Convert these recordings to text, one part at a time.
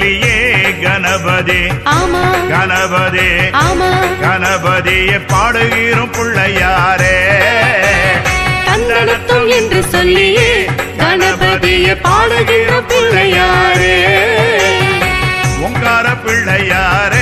சொல்லியே கணபதி. கணபதி. கணபதியை பாடுகிறோம் பிள்ளையாரே. தந்தனத்தும் என்று சொல்லியே கணபதியை பாடுகிற பிள்ளையாரே. பிள்ளையாரே. பிள்ளையாரே.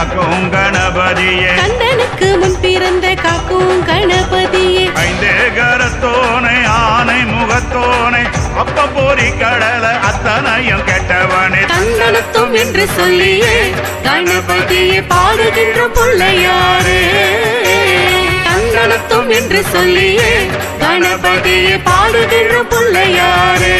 காக்கும் கணபதியே. கந்தனுக்கு முன் பிறந்த காக்கும் கணபதியே. ஐந்து கரத்தோனை ஆனை முகத்தோனை அப்ப போரி கடல அத்தனையும் கெட்டவனே. தந்தனத்தும் என்று சொல்லியே கணபதியை பாடுகின்ற பிள்ளையாரே. தந்தனத்தும் என்று சொல்லியே கணபதியை பாடுகின்ற பிள்ளையாரே.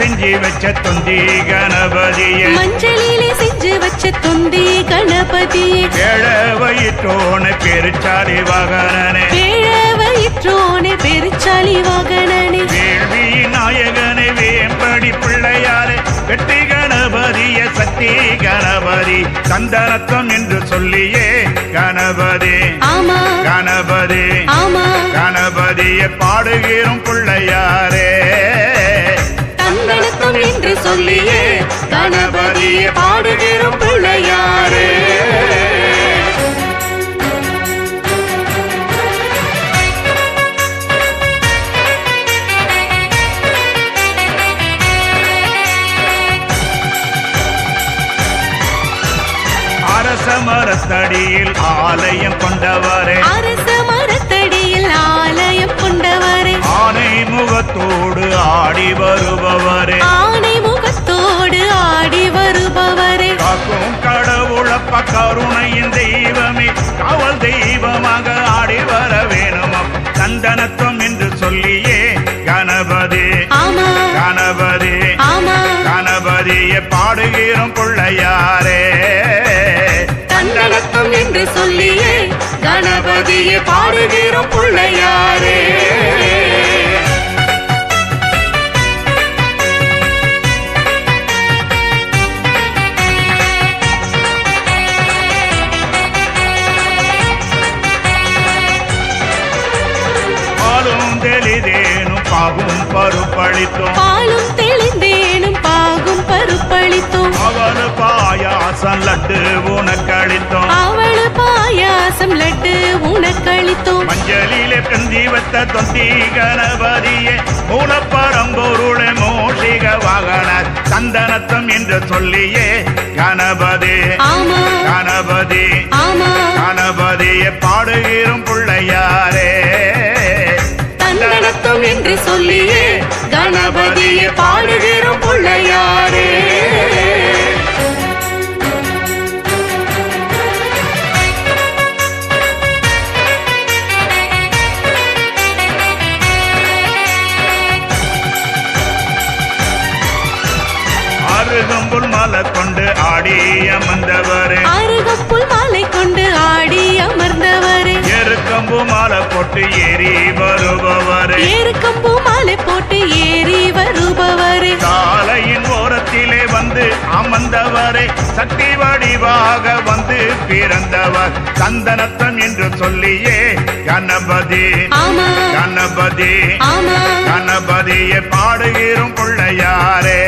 செஞ்சு வச்ச தொந்தி கணபதியே மஞ்சளிலே செஞ்சு வச்ச தொந்தி கணபதியே. ஏழ வயிற்றோனை பெருச்சாலி வகனனே. பேழ வயிற்றோனே பெருச்சாலி வாகனனே. வேள்வி நாயகனே வேம்படி பிள்ளையாரே. வெற்றி கணபதிய சக்தி கணபதி. சந்தனத்தம் என்று சொல்லியே கணபதி. ஆமா. கணபதி. ஆமா. கணபதியை பாடுகிறோம் பிள்ளையாரே. என்று சொல்லியே கணபதியை பாடுகிற பிள்ளையாரே. அரச மரத்தடியில் ஆலயம் கொண்டவரே. அரச முகத்தோடு ஆடி வருபவரே. ஆனை முகத்தோடு ஆடி வருபவரே. காக்கும் கடவுளப்ப கருணையின் தெய்வமே. காவல் தெய்வமாக ஆடி வர வேணும்? சந்தனத்துவம் என்று சொல்லியே கணபதி. கணபதி. ஆமா. கணபதியை பாடுகிறோம் பிள்ளையாரே தந்தனத்தும் என்று சொல்லியே கணபதியை பாடுகிற பிள்ளையாரே உனக்களித்தோம் மஞ்சளிலே கந்தி வத்த தொந்தி கணபதியே மூலப்பரம்பொருளை மோஷிக வாகன சந்தனத்தம் என்று சொல்லியே கணபதி ஆமா. கணபதி ஆமா. கணபதியை பாடுகிறோம் பிள்ளையாரே. தந்தனத்தும் என்று ஆடி அமர்ந்தவரே அருகப்புல் மாலை கொண்டு ஆடி அமர்ந்தவரே. எருக்கம்பு மாலை போட்டு ஏறி வருபவரே. ஏறுக்கம்பூ மாலை போட்டு ஏறி வருபவரே சாலையின் ஓரத்திலே வந்து அமர்ந்தவரே. சக்தி வடிவாக வந்து பிறந்தவர். சந்தனத்தம் என்று சொல்லியே கணபதி. கணபதி. கணபதியை பாடுகிறோம் பிள்ளையாரே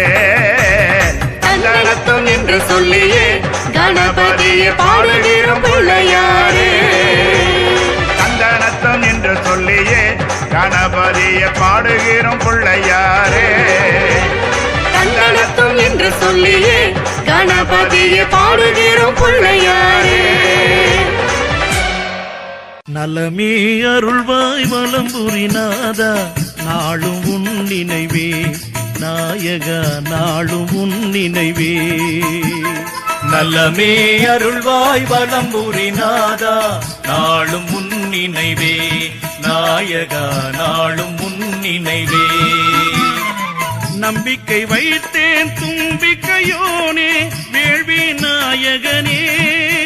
தந்தனத்தும் என்று சொல்லியே கணபதியே பாடுகிறோம் பிள்ளையாரே. கந்தனத்தம் என்று சொல்லியே கணபதியே பாடுகிறோம் பிள்ளையாரே. கந்தனத்தம் என்று சொல்லியே கணபதியே பாடுகிறோம் பிள்ளையாரே. நலமே அருள்வாய் வலம்புரிநாதா நாளும் உன் நினைவே. நாயக நாளும் உன் நினைவே. நல்லமே அருள்வாய் வலம்புரிநாதா நாளும் உன் நினைவே. நாயகா நாளும் நினைவே. நம்பிக்கை வைத்தேன் தும்பிக்கையோனே. வேள்வி நாயகனே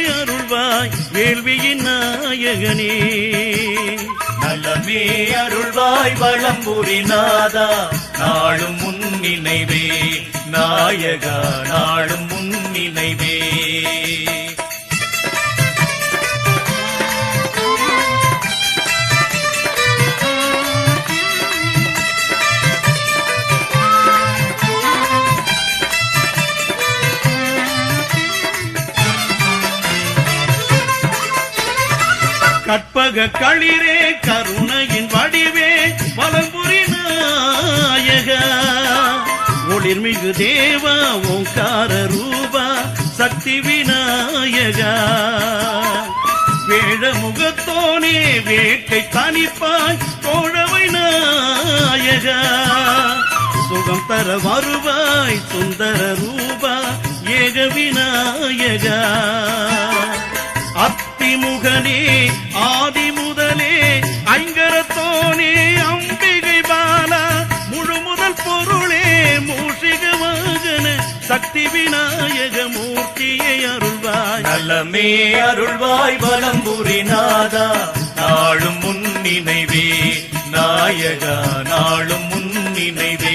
அருள்வாய் வேள்வியின் நாயகனே. நலமே அருள்வாய் வளம்புரி நாதா. நாளும் முன்னினைவே நாயகா நாளும் முன்னினைவே கற்பக களிரே கருணையின் வடிவே வலம்புரி நாயகா. ஒளிர்மிகு தேவா ஓங்கார ரூபா சக்தி விநாயகா. வேழ முகத்தோனே வேட்டை தனிப்பாய் கோழவை நாயகா. சுகம் தர வருவாய் சுந்தர ரூபா ஏக விநாயகா. அத்திமுகனே ஆதி முதலே ஐங்கரத்தோனே அம்பிகை பாலா முழு முதல் பொருளே மூஷிக வாகன சக்தி விநாயக மூர்த்தியை அருள்வாய். நலமே அருள்வாய் வலம்புரி நாதா நாளும் முன்னினைவே நாயகா நாளும் முன்னினைவே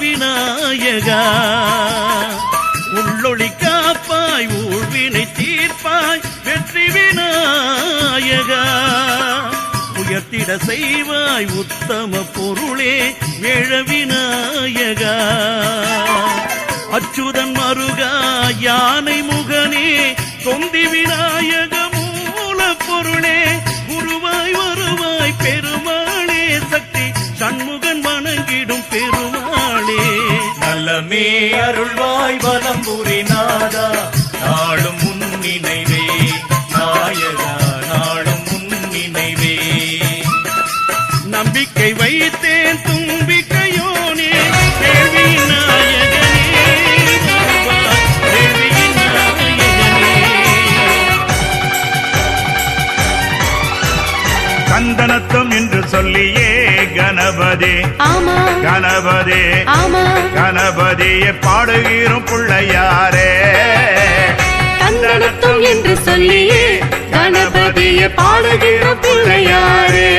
விநாயகா. உள்ளொளி காப்பாய் ஊழ்வினை தீர்ப்பாய் வெற்றி விநாயகா. உயர்த்திட செய்வாய் உத்தம பொருளே வேழ விநாயகா. அச்சுதன் மருகா யானை முகனே தொந்தி விநாயகா. நாதா நாளும் முன்னினைவே நாயகா நாளும் முன்னினைவே நம்பிக்கை வைத்தேன் தும்பிக்கையோனே. நாயகனே. கேள்வியின் நாயகனே. என்று சொல்லியே. கணபதி. ஆமா. கணபதி. ஆமா. கணபதியை பாடுகிறோம் பிள்ளையாரே. தந்தனத்தும் என்று சொல்லியே கணபதியை பாடுகிற பிள்ளையாரே.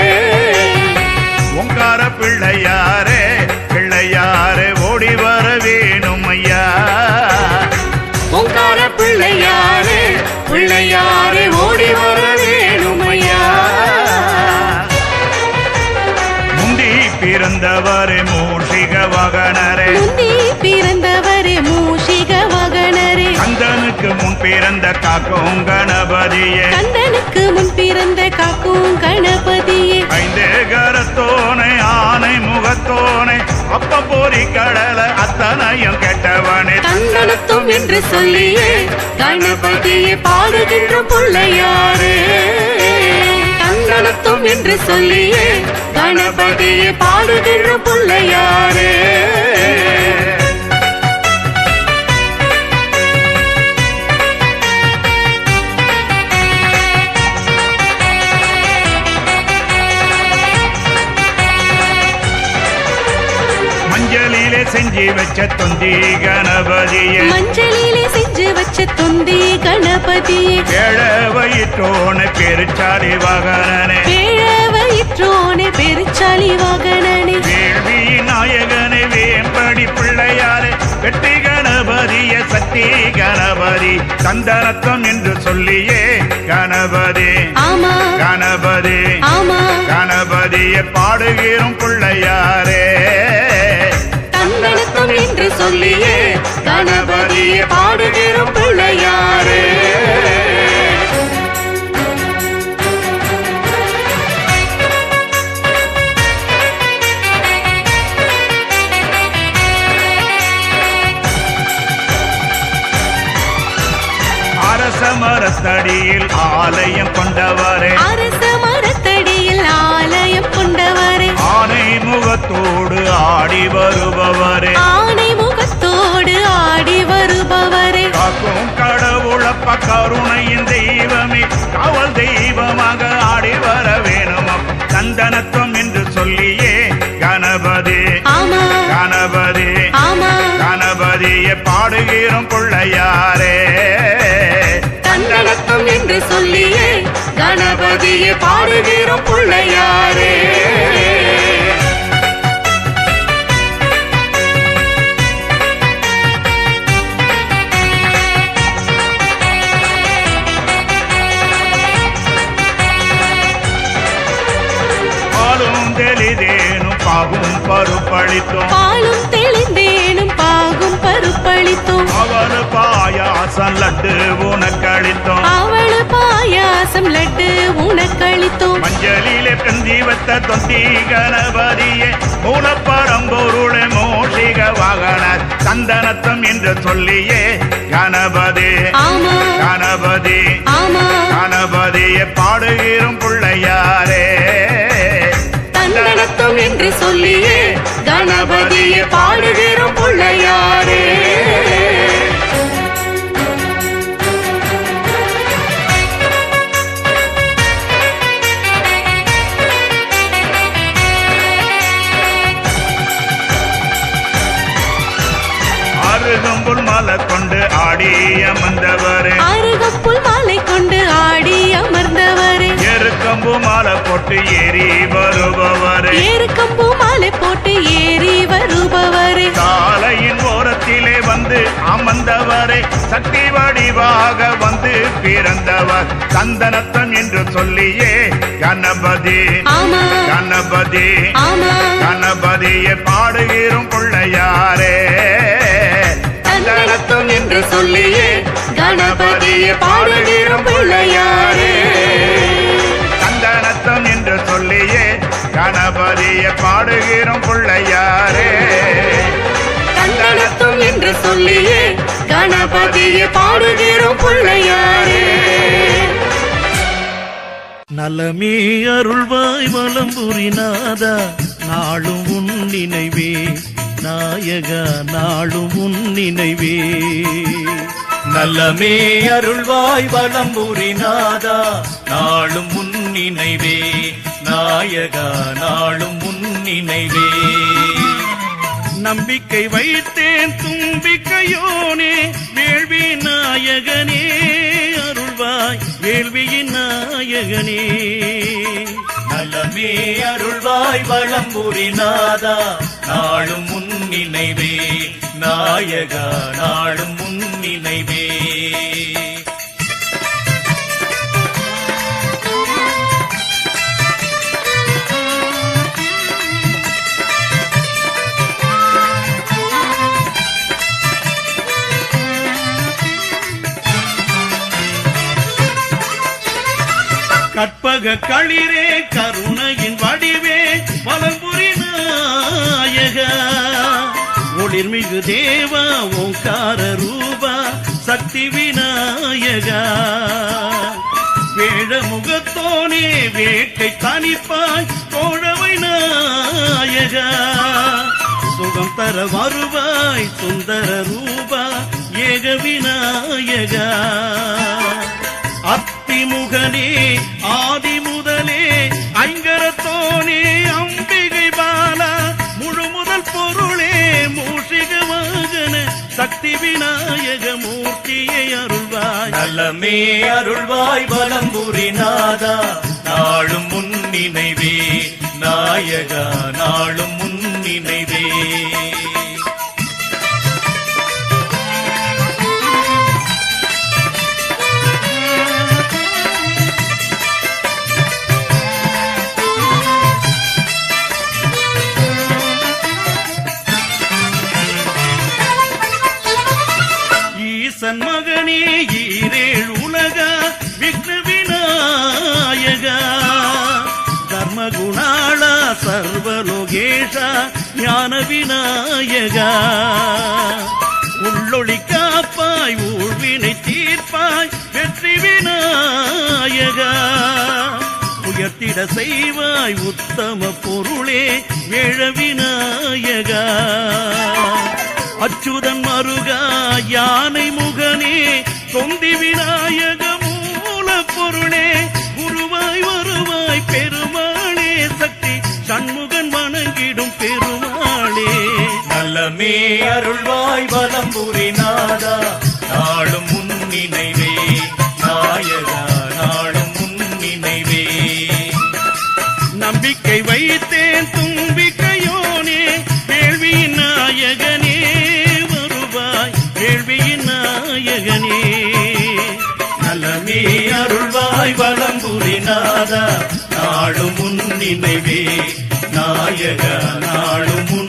பிறந்தவரே மூஷிக வகனரே. பிறந்தவரே மூஷிக வகனரே. கந்தனுக்கு முன் பிறந்த காக்கும் கணபதியே. கந்தனுக்கு முன் பிறந்த காக்கும் கணபதியே. ஐந்து கரத்தோனை ஆனை முகத்தோனை அப்ப போரி கடல அத்தனையும் கெட்டவனே. தந்தனத்தும் என்று சொல்லியே கணபதியை பாடுகின்ற பிள்ளையாரே. என்று சொல்லியே கணபதியை பாடுகின்ற பிள்ளையாரே. மஞ்சளிலே செஞ்சு வச்ச தொந்தி கணபதியே. மஞ்சளிலே செஞ்சு வச்ச தொந்தி கணபதியே. ஏழ வயிற்றோனை பெருச்சாலி வயிற்றோனே வாகனனே. வேள்வி நாயகனே வேம்படி பிள்ளையாரே. வெற்றி கணபதிய சக்தி கணபதி. சந்தனத்தம் என்று சொல்லியே கணபதி. ஆமா. கணபதி. ஆமா. கணபதியை பாடுகிறோம் பிள்ளையாரே. தந்தனத்தும் என்று சொல்லியே கணபதியை பாடுகிற பிள்ளையாரே. மரத்தடியில் ஆலயம் கொண்டவரே. அரச மரத்தடியில் ஆலயம் கொண்டவரே. ஆனை முகத்தோடு ஆடி வருபவரே. ஆனை முகத்தோடு ஆடி வருபவரே. காக்கும் கடவுளப்ப கருணையின் தெய்வமே. காவல் தெய்வமாக ஆடி வர வேணும் சந்தனத்துவம் என்று சொல்லியே கணபதி. ஆமா. கணபதி. ஆமா. கணபதியை பாடுகிறோம் பிள்ளையாரே என்று சொல்லியே கணபதியை பாடுகிறோம் பிள்ளையாரே. பாலும் தெளிதேனும் பாகும் பருப்பளித்தோம். பாலும் பாகும் பருப்பளித்தோம் அவள் பாயாசம் லட்டு உனக்களித்தோம் அவளு பாயாசம் லட்டு உனக்களித்தோம் மஞ்சளிலே கந்தி வத்த தொந்தி கணபதியே மூலப்பரம்பொருளை மோஷிக வாகன சந்தனத்தம் என்று சொல்லியே கணபதி. ஆமா. கணபதி. ஆமா. கணபதியை பாடுகிறோம் பிள்ளையாரே. தந்தனத்துவம் என்று சொல்லியே கணபதியை பாடுகிறோம் பிள்ளையாரே. வந்து அமர்ந்தவரே சக்தி வடிவாக வந்து பிறந்தவர். சந்தனத்தம் என்று சொல்லியே கணபதி. கணபதி. கணபதியை பாடுகிறோம் பிள்ளையாரே தந்தனத்துவம் என்று சொல்லியே கணபதியை பாடுகிறோம் பிள்ளையாரே சந்தனத்தம் என்று சொல்லியே கணபதியை பாடுகிறோம் பிள்ளையாரே தந்தனத்துவம் என்று சொல்லியே கணபதியை பாடுகிறோம் பிள்ளையாரே நலமே அருள்வாய் வலம்புரிநாதா நாளும் உன் நினைவே. நாயகா நாளும் உன் நினைவே. நலமே அருள்வாய் வலம்புரிநாதா நாளும் உன் நினைவே. நாயகா நாளும் உன் நினைவே. நம்பிக்கை வைத்தேன் தும்பிக்கையோனே வேள்வி நாயகனே அருள்வாய் வேள்வியின் நாயகனே. நலமே அருள்வாய் வலம்புரிநாதா நாளும் உன் நினைவே. நாயகா நாளும் உன் நினைவே. கற்பக களிரே கருணையின் வடிவே வலம்புரி நாயகா. ஒளிர்மிகு தேவா ஓங்கார ரூபா சக்தி விநாயகா. வேழ முகத்தோனே வேட்டை தனிப்பாய் தோழவை நாயகா. சுகம் தர வருவாய் சுந்தர ரூபா ஏக விநாயகா. அத்திமுகனே ஆதி முதலே ஐங்கரத்தோனே அம்பிகை பாலா முழு முதல் பொருளே மூஷிக வாகன சக்தி விநாயக மூர்த்தியை அருள்வாய். நலமே அருள்வாய் வலம்புரிநாதா நாளும் முன் நினைவே நாயகா நாளும் ஞான விநாயகா. உள்ளொளி காப்பாய் ஊழ்வினை தீர்ப்பாய் வெற்றி விநாயகா. உயர்த்திட செய்வாய் உத்தம பொருளே ஏழ விநாயகா. அச்சுதன் மருகா யானை முகனே தொந்தி விநாயக மூல பொருளே குருவாய் வருவாய் பெருமாளே சக்தி சண்முகன் வணங்கிடும் பெருமாள் நலமே அருள்வாய் வலம் புரிநாதா நாளும் முன் நினைவே நாயகா நாளும் முன் நினைவே. நம்பிக்கை வைத்தேன் தும்பிக்கையோனே கேள்வியின் நாயகனே வருவாய் கேள்வியின் நாயகனே. நலமே அருள்வாய் வலம் புரிநாதா நாளும் முன் நினைவே நாயகா நாளும்